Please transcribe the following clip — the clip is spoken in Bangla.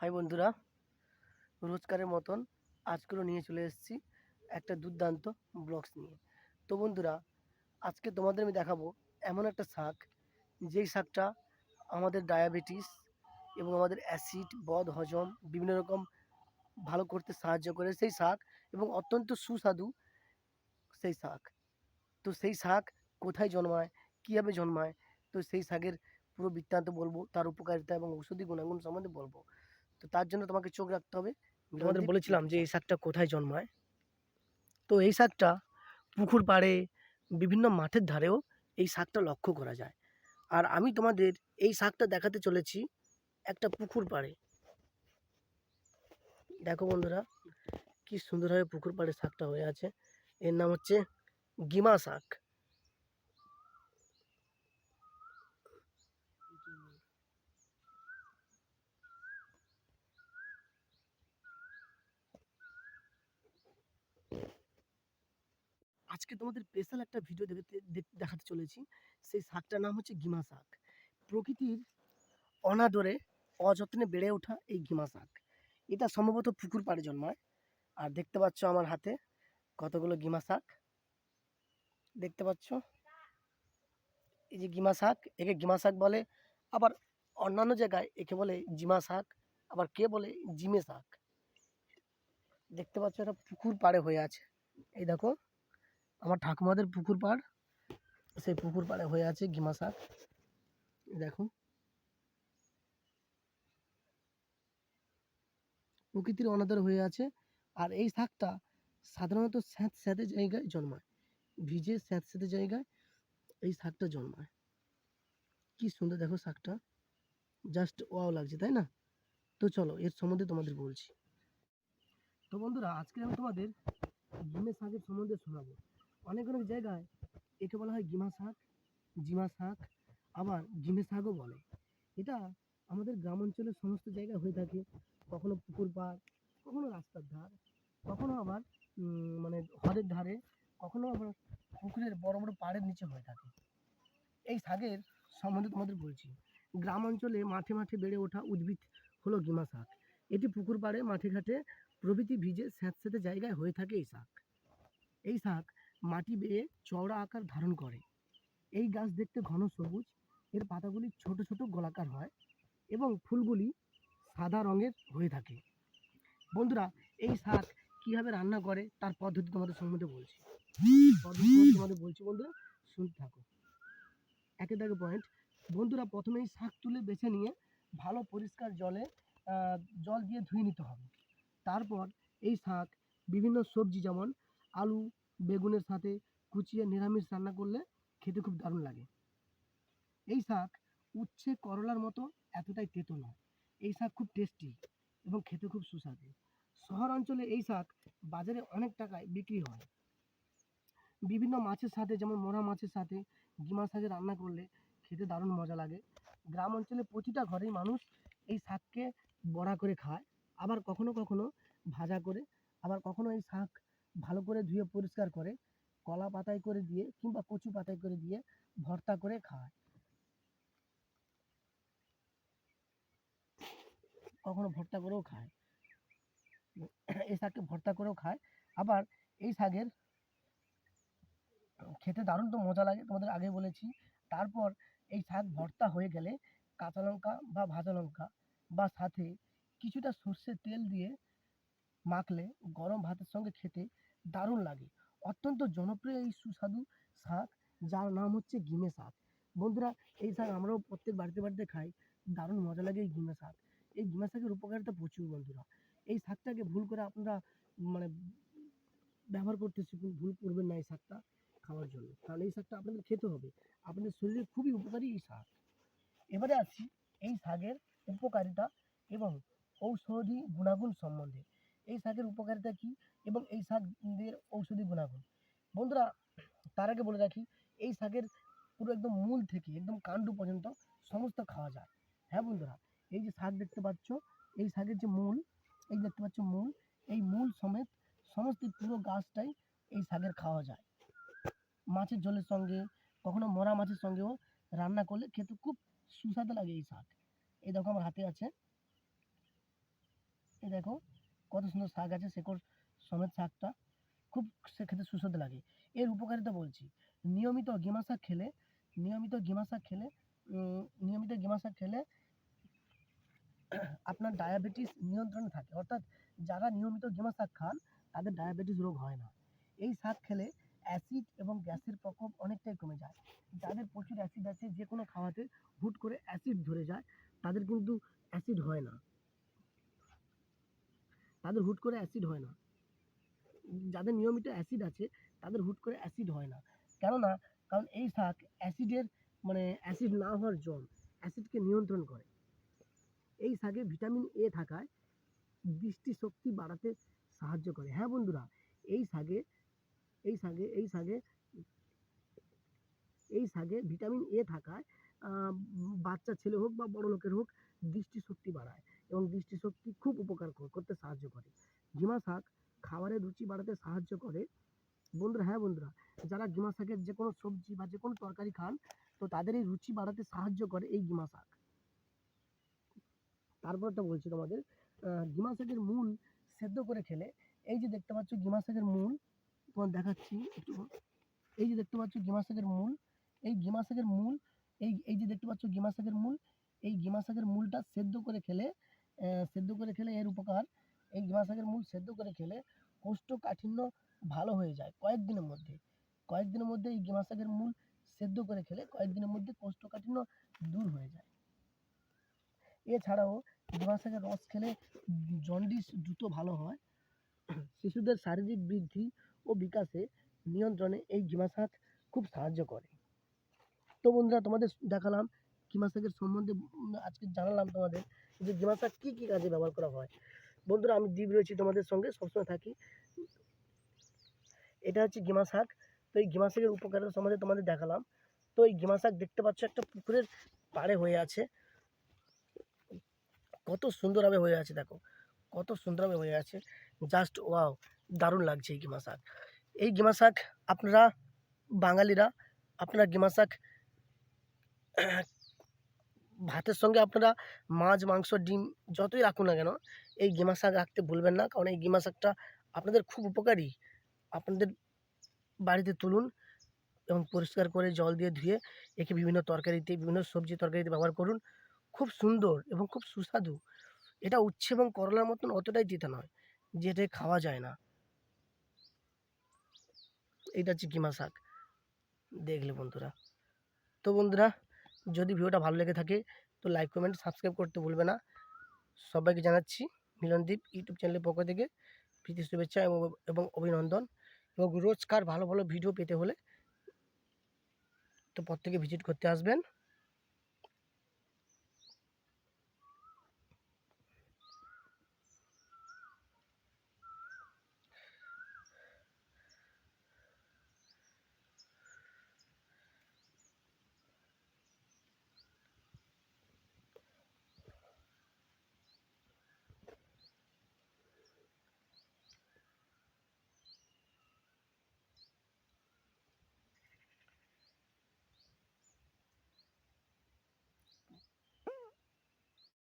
হাই বন্ধুরা, রোজকারের মতন আজকেও নিয়ে চলে এসেছি একটা দুর্দান্ত ব্লগস নিয়ে। তো বন্ধুরা, আজকে তোমাদের আমি দেখাবো এমন একটা শাক, যেই শাকটা আমাদের ডায়াবেটিস এবং আমাদের অ্যাসিড বদ, হজম বিভিন্ন রকম ভালো করতে সাহায্য করে সেই শাক এবং অত্যন্ত সুস্বাদু সেই শাক। তো সেই শাক কোথায় জন্মায়, কীভাবে জন্মায়, তো সেই শাকের পুরো বৃত্তান্ত বলব, তার উপকারিতা এবং ঔষধি গুণাগুণ সম্বন্ধে বলব। তো তার জন্য তোমাকে চোখ রাখতে হবে। তোমাদের বলেছিলাম যে এই শাকটা কোথায় জন্মায়? তো এই শাকটা পুকুর পাড়ে বিভিন্ন মাঠের ধারেও এই শাকটা লক্ষ্য করা যায়। আর আমি তোমাদের এই শাকটা দেখাতে চলেছি একটা পুকুর পাড়ে। দেখো বন্ধুরা কি সুন্দরভাবে পুকুর পাড়ে শাকটা হয়ে আছে। এর নাম হচ্ছে গিমা শাক। আজকে তোমাদের স্পেশাল একটা ভিডিও দেখাতে, দেখ- দেখাতে চলেছি। সেই শাকটার নাম হচ্ছে গিমা শাক। প্রকৃতির অনাদরে অযত্নে বেড়ে ওঠা এই গিমা শাক। এটা সম্ভবত পুকুর পাড়ে জন্মায়। আর দেখতে পাচ্ছ আমার হাতে কতগুলো গিমা শাক। দেখতে পাচ্ছ? এই যে গিমা শাক, একে গিমা শাক বলে। আবার অন্যান্য জায়গায় একে বলে জিমা শাক, আবার কে বলে জিমে শাক। দেখতে পাচ্ছ এটা পুকুর পাড়ে হয়ে আছে। এই দেখো। আমার ঠাকুমাদের পুকুর পাড়, সেই পুকুর পাড়ে হয়ে আছে গিমা শাক দেখো প্রকৃতির অনাদর হয়ে আছে, আর এই শাকটা সাধারণত স্যাঁত স্যাঁতে জায়গায় জন্মায়। ভিজে স্যাঁত স্যাঁতে জায়গায় এই শাকটা জন্মায়। কি সুন্দর দেখো শাকটা। জাস্ট ওয়াও লাগছে, তাই না? তো চলো, এর সম্বন্ধে তোমাদের বলছি। তো বন্ধুরা, আজকে আমি তোমাদের গিমে শাকের সম্বন্ধে শোনাবো। অনেক অনেক জায়গায় একে বলা হয় গিমা শাক, জিমা শাক, আবার গিমে শাকও বলে। এটা আমাদের গ্রাম অঞ্চলের সমস্ত জায়গায় হয়ে থাকে। কখনো পুকুর পাড়, কখনো রাস্তার ধার, কখনো আবার মানে হ্রদের ধারে, কখনো আবার পুকুরের বড় বড় পাড়ের নিচে হয়ে থাকে। এই শাকের সম্বন্ধে তোমাদের বলছি। গ্রাম অঞ্চলে মাঠে মাঠে বেড়ে ওঠা উদ্ভিদ হলো গিমা শাক। এটি পুকুর পাড়ে, মাঠে ঘাটে প্রভৃতি ভিজে স্যাঁতস্যাঁতে জায়গায় হয়ে থাকে এই শাক। এই শাক মাটি বেয়ে চওড়া আকার ধারণ করে। এই গাছ দেখতে ঘন সবুজ, এর পাতাগুলি ছোট ছোট গোলাকার হয় এবং ফুলগুলি সাদা রঙের হয়ে থাকে। বন্ধুরা, এই শাক কীভাবে রান্না করে তার পদ্ধতি তোমাদের সম্বন্ধে বলছি। পদ্ধতি তোমাদের- বলছি বন্ধুরা, শুনতে থাকো। একে দাগে পয়েন্ট বন্ধুরা প্রথমে এই শাক তুলে বেছে নিয়ে ভালো পরিষ্কার জলে জল দিয়ে ধুয়ে নিতে হবে। তারপর এই শাক বিভিন্ন সবজি যেমন আলু বেগুনের সাথে কুচিয়ে নিরামিষ রান্না করলে খেতে খুব দারুণ লাগে। এই শাক উচ্ছে করলার মতো এতটাই তেতো নয়। এই শাক খুব টেস্টি এবং খেতে খুব সুস্বাদু। শহর অঞ্চলে এই শাক বাজারে অনেক টাকায় বিক্রি হয়। বিভিন্ন মাছের সাথে যেমন মোরা মাছের সাথে গিমা শাকে রান্না করলে খেতে দারুণ মজা লাগে। গ্রাম অঞ্চলে প্রতিটা ঘরেই মানুষ এই শাককে বড়া করে খায়। আবার কখনো কখনো ভাজা করে, আবার কখনো এই শাক ভালো করে ধুয়ে পরিষ্কার করে, কলা পাতায় করে দিয়ে কিংবা কচু পাতায় করে দিয়ে ভর্তা করে খায় কখনো ভর্তা করেও খায়। এই শাককে ভর্তা করেও খায়। আবার এই শাকের খেতে দারুণ তো মজা লাগে, তোমাদের আগে বলেছি। তারপর এই শাক ভর্তা হয়ে গেলে কাঁচা লঙ্কা বা ভাজা লঙ্কা বা সাথে কিছুটা সর্ষের তেল দিয়ে মাখলে গরম ভাতের সঙ্গে খেতে দারুণ লাগে। অত্যন্ত জনপ্রিয় এই সুস্বাদু শাক, যার নাম হচ্ছে গিমে শাক। বন্ধুরা, এই শাক আমরাও প্রত্যেক বাড়িতে বাড়িতে খাই। দারুণ মজা লাগে এই গিমে শাক। এই গিমে শাকের উপকারিতা প্রচুর বন্ধুরা। এই শাকটাকে ভুল করে আপনারা মানে ব্যবহার করতে শিখুন, ভুল করবেন না এই শাকটা খাওয়ার জন্য। কারণ এই শাকটা আপনাদের খেতে হবে। আপনাদের শরীরে খুবই উপকারী এই শাক। এবারে আসি এই শাকের উপকারিতা এবং ঔষধি গুণাগুণ সম্বন্ধে। এই শাকের উপকারিতা কী? এবং এই শাকের ঔষধি গুণাগুণ। বন্ধুরা, তার আগে বলে রাখি, এই শাকের পুরো একদম মূল থেকে, একদম কাণ্ড পর্যন্ত সমস্ত খাওয়া যায়। হ্যাঁ বন্ধুরা, এই যে শাক দেখতে পাচ্ছ, এই শাকের যে মূল, এই দেখতে পাচ্ছ মূল, এই মূল সমেত সমস্ত পুরো গাছটাই এই শাকের খাওয়া যায়। মাছের ঝোলের সঙ্গে, কখনো মরা মাছের সঙ্গেও রান্না করলে খেতে খুব সুস্বাদু লাগে এই শাক। এই দেখো আমার হাতে আছে এই দেখো কত সুন্দর শাক আছে, শেকড় সমেত শাকটা খুব খেতে সুস্বাদু লাগে। এর উপকারিতা বলছি, নিয়মিত গেমা শাক খেলে, নিয়মিত গেমা শাক খেলে নিয়মিত গেমা শাক খেলে আপনার ডায়াবেটিস নিয়ন্ত্রণে থাকে। অর্থাৎ যারা নিয়মিত গেমা শাক খান, তাদের ডায়াবেটিস রোগ হয় না। এই শাক খেলে অ্যাসিড এবং গ্যাসের প্রকোপ অনেকটাই কমে যায়। যাদের প্রচুর অ্যাসিড আছে, যে কোনো খাওয়াতে হুট করে অ্যাসিড ধরে যায়, তাদের কিন্তু অ্যাসিড হয় না। তাদের হুট করে অ্যাসিড হয় না। যাদের নিয়মিত অ্যাসিড আছে, তাদের হুট করে অ্যাসিড হয় না। কেননা, কারণ এই শাক অ্যাসিডের মানে অ্যাসিড না হওয়ার জল অ্যাসিডকে নিয়ন্ত্রণ করে। এই শাকে ভিটামিন এ থাকায় দৃষ্টিশক্তি বাড়াতে সাহায্য করে। হ্যাঁ বন্ধুরা, এই শাকে এই শাকে এই শাকে এই শাকে ভিটামিন এ থাকায় বাচ্চা ছেলে হোক বা বড় লোকের হোক দৃষ্টিশক্তি বাড়ায় এবং দৃষ্টিশক্তি খুব উপকার করতে সাহায্য করে। ঘিমা শাক খাবারের রুচি বাড়াতে সাহায্য করে। বন্ধুরা হ্যাঁ বন্ধুরা, যারা গিমা শাকের যে কোনো সবজি বা যে কোনো তরকারি খান, তো তাদের এই রুচি বাড়াতে সাহায্য করে এই গিমা শাক। তারপরটা বলছি তোমাদের গিমা শাকের মূল সেদ্ধ করে খেলে, এই যে দেখতে পাচ্ছ গিমা শাকের মূল, তোমার দেখাচ্ছি একটু। এই যে দেখতে পাচ্ছ গিমা শাকের মূল, এই গিমা শাকের মূল, এই এই যে দেখতে পাচ্ছ গিমা শাকের মূল, এই গিমা শাকের মূলটা সেদ্ধ করে খেলে সেদ্ধ করে খেলে এর উপকার। এই গিমা শাকের মূল সেদ্ধ করে খেলে কোষ্ঠকাঠিন্য ভালো হয়ে যায় কয়েকদিনের মধ্যে। কয়েকদিনের মধ্যে এই গিমা শাকের মূল সেদ্ধ করে খেলে কয়েকদিনের মধ্যে কোষ্ঠকাঠিন্য দূর হয়ে যায়। এছাড়াও গিমা শাকের রস খেলে জন্ডিস দ্রুত ভালো হয়। শিশুদের শারীরিক বৃদ্ধি ও বিকাশে নিয়ন্ত্রণে এই গিমা শাক খুব সাহায্য করে। তো বন্ধুরা, তোমাদের দেখালাম গিমা শাকের সম্বন্ধে, আজকে জানালাম তোমাদের যে গিমা শাক কী কী কাজে ব্যবহার করা হয়। বন্ধুরা, আমি দ্বীপ রয়েছি তোমাদের সঙ্গে, সবসময় থাকি। এটা হচ্ছে গিমা শাক। তো এই গিমা শাকের উপকারের সম্বন্ধে তোমাদের দেখালাম। তো এই গিমা শাক দেখতে পাচ্ছ, একটা পুকুরের পাড়ে হয়ে আছে। কত সুন্দরভাবে হয়ে আছে, দেখো। কত সুন্দরভাবে হয়ে আছে। জাস্ট ওয়াও, দারুণ লাগছে এই গিমা শাক। এই গিমা শাক আপনারা বাঙালিরা, আপনারা গিমা শাক ভাতের সঙ্গে আপনারা মাছ, মাংস, ডিম যতই রাখুন না কেন, এই গিমা শাক রাখতে ভুলবেন না। কারণ এই গিমা শাকটা আপনাদের খুব উপকারী। আপনাদের বাড়িতে তুলুন এবং পরিষ্কার করে জল দিয়ে ধুয়ে একে বিভিন্ন তরকারিতে, বিভিন্ন সবজি তরকারিতে ব্যবহার করুন। খুব সুন্দর এবং খুব সুস্বাদু। এটা উচ্ছে এবং করলার মতন অতটাই তিতা নয় যেটা খাওয়া যায় না। এটা হচ্ছে কিমা শাক। দেখলে বন্ধুরা। তো বন্ধুরা যদি ভিডিওটা ভালো লেগে থাকে, তো লাইক কমেন্ট সাবস্ক্রাইব করতে ভুলবে না। সবাইকে জানাচ্ছি মিলনদীপ ইউটিউব চ্যানেলের পক্ষ থেকে প্রীতি শুভেচ্ছা এবং অভিনন্দন। এবং রোজকার ভালো ভালো ভিডিও পেতে হলে তো প্রত্যেকে ভিজিট করতে আসবেন।